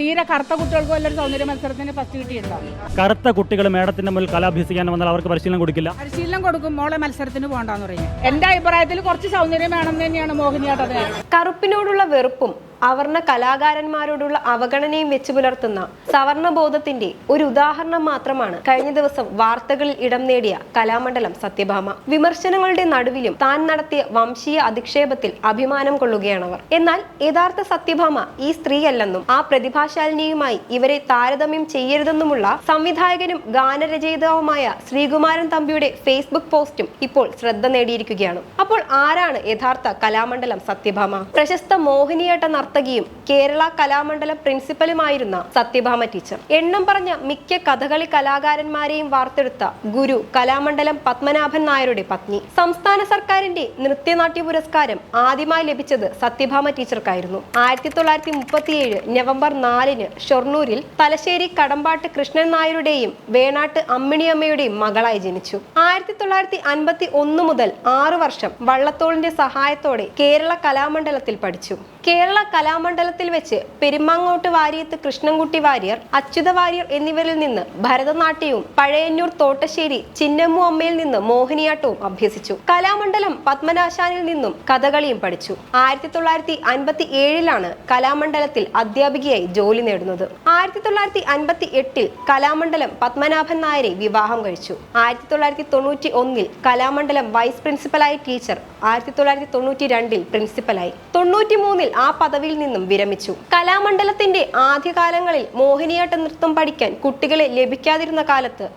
തീരെ കറുത്ത കുട്ടികൾക്ക് വല്ലൊരു സൗന്ദര്യ മത്സരത്തിന് ഫസ്റ്റ് കിട്ടിയിട്ടുണ്ടോ? കറുത്ത കുട്ടികൾ മേഡത്തിന്റെ മുന്നിൽ കല അഭ്യസിക്കാൻ വന്നാൽ അവർക്ക് പരിശീലനം കൊടുക്കില്ല. പരിശീലനം കൊടുക്കും മോളെ മത്സരത്തിന് പോകണ്ടെന്ന് പറയും. എന്റെ അഭിപ്രായത്തിൽ കുറച്ച് സൗന്ദര്യം വേണം തന്നെയാണ് മോഹിനിയാട്ടത് കറുപ്പിനോടുള്ള വെറുപ്പും അവർണ കലാകാരന്മാരോടുള്ള അവഗണനയും വെച്ചു പുലർത്തുന്ന സവർണ ബോധത്തിന്റെ ഒരു ഉദാഹരണം മാത്രമാണ് കഴിഞ്ഞ ദിവസം വാർത്തകളിൽ ഇടം നേടിയ കലാമണ്ഡലം സത്യഭാമ. വിമർശനങ്ങളുടെ നടുവിലും താൻ നടത്തിയ വംശീയ അധിക്ഷേപത്തിൽ അഭിമാനം കൊള്ളുകയാണവർ. എന്നാൽ യഥാർത്ഥ സത്യഭാമ ഈ സ്ത്രീയല്ലെന്നും ആ പ്രതിഭാശാലിനിയുമായി ഇവരെ താരതമ്യം ചെയ്യരുതെന്നുമുള്ള സംവിധായകനും ഗാനരചയിതാവുമായ ശ്രീകുമാരൻ തമ്പിയുടെ ഫേസ്ബുക്ക് പോസ്റ്റും ഇപ്പോൾ ശ്രദ്ധ നേടിയിരിക്കുകയാണ്. അപ്പോൾ ആരാണ് യഥാർത്ഥ കലാമണ്ഡലം സത്യഭാമ? പ്രശസ്ത മോഹിനിയാട്ട നർത്തകിയും കേരള കലാമണ്ഡലം പ്രിൻസിപ്പലുമായിരുന്ന സത്യഭാമ ടീച്ചർ. എണ്ണം പറഞ്ഞ മിക്ക കഥകളി കലാകാരന്മാരെയും വാർത്തെടുത്ത ഗുരു കലാമണ്ഡലം പത്മനാഭൻ നായരുടെ പത്നി. സംസ്ഥാന സർക്കാരിന്റെ നൃത്യനാട്യ പുരസ്കാരം ആദ്യമായി ലഭിച്ചത് സത്യഭാമ ടീച്ചർക്കായിരുന്നു. ആയിരത്തി തൊള്ളായിരത്തി മുപ്പത്തിയേഴ് നവംബർ നാലിന് ഷൊർണൂരിൽ തലശ്ശേരി കടമ്പാട്ട് കൃഷ്ണൻ നായരുടെയും വേണാട്ട് അമ്മിണിയമ്മയുടെയും മകളായി ജനിച്ചു. ആയിരത്തി തൊള്ളായിരത്തി അൻപത്തി ഒന്ന് മുതൽ ആറു വർഷം വള്ളത്തോളിന്റെ സഹായത്തോടെ കേരള കലാമണ്ഡലത്തിൽ പഠിച്ചു. കേരള കലാമണ്ഡലത്തിൽ വെച്ച് പെരുമാങ്ങോട്ട് വാര്യത്ത് കൃഷ്ണൻകുട്ടി വാര്യർ അച്യുത വാര്യർ എന്നിവരിൽ നിന്ന് ഭരതനാട്യവും പഴയന്നൂർ തോട്ടശ്ശേരി ചിന്നമ്മു അമ്മയിൽ നിന്ന് മോഹിനിയാട്ടവും അഭ്യസിച്ചു. കലാമണ്ഡലം പത്മനാശാനിൽ നിന്നും കഥകളിയും പഠിച്ചു. ആയിരത്തി തൊള്ളായിരത്തി അൻപത്തി ഏഴിലാണ് കലാമണ്ഡലത്തിൽ അധ്യാപികയായി ജോലി നേടുന്നത്. ആയിരത്തി തൊള്ളായിരത്തി അൻപത്തി എട്ടിൽ കലാമണ്ഡലം പത്മനാഭൻ നായരെ വിവാഹം കഴിച്ചു. ആയിരത്തി തൊള്ളായിരത്തി തൊണ്ണൂറ്റി ഒന്നിൽ കലാമണ്ഡലം വൈസ് പ്രിൻസിപ്പലായി ടീച്ചർ ആയിരത്തി തൊള്ളായിരത്തി തൊണ്ണൂറ്റി രണ്ടിൽ പ്രിൻസിപ്പലായി. തൊണ്ണൂറ്റി മൂന്നിൽ ആ പദവിയിൽ നിന്നും വിരമിച്ചു. കലാമണ്ഡലത്തിന്റെ ആദ്യകാലങ്ങളിൽ മോഹിനിയാട്ട നൃത്തം പഠിക്കാൻ കുട്ടികളെ ലഭിക്കാതിരുന്ന കാലത്ത്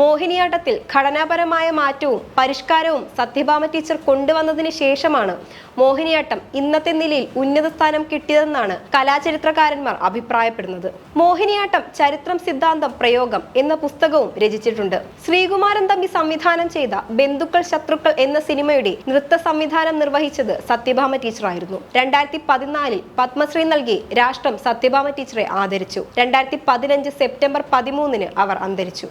മോഹിനിയാട്ടത്തിൽ ഘടനാപരമായ മാറ്റവും പരിഷ്കാരവും സത്യഭാമ ടീച്ചർ കൊണ്ടുവന്നതിന് ശേഷമാണ് മോഹിനിയാട്ടം ഇന്നത്തെ നിലയിൽ ഉന്നത സ്ഥാനം കിട്ടിയതെന്നാണ് കലാചരിത്രകാരന്മാർ അഭിപ്രായപ്പെടുന്നത്. മോഹിനിയാട്ടം ചരിത്രം സിദ്ധാന്തം പ്രയോഗം എന്ന പുസ്തകവും രചിച്ചിട്ടുണ്ട്. ശ്രീകുമാരൻ തമ്പി സംവിധാനം ചെയ്ത ബന്ധുക്കൾ ശത്രുക്കൾ എന്ന സിനിമയുടെ നൃത്ത സംവിധാനം നിർവഹിച്ചത് സത്യഭാമ ടീച്ചറായിരുന്നു. രണ്ടായിരത്തി പതിനാലിൽ പത്മശ്രീ നൽകി രാഷ്ട്രം സത്യഭാമ ടീച്ചറെ ആദരിച്ചു. രണ്ടായിരത്തി പതിനഞ്ച് സെപ്റ്റംബർ പതിമൂന്നിന് അവർ അന്തരിച്ചു.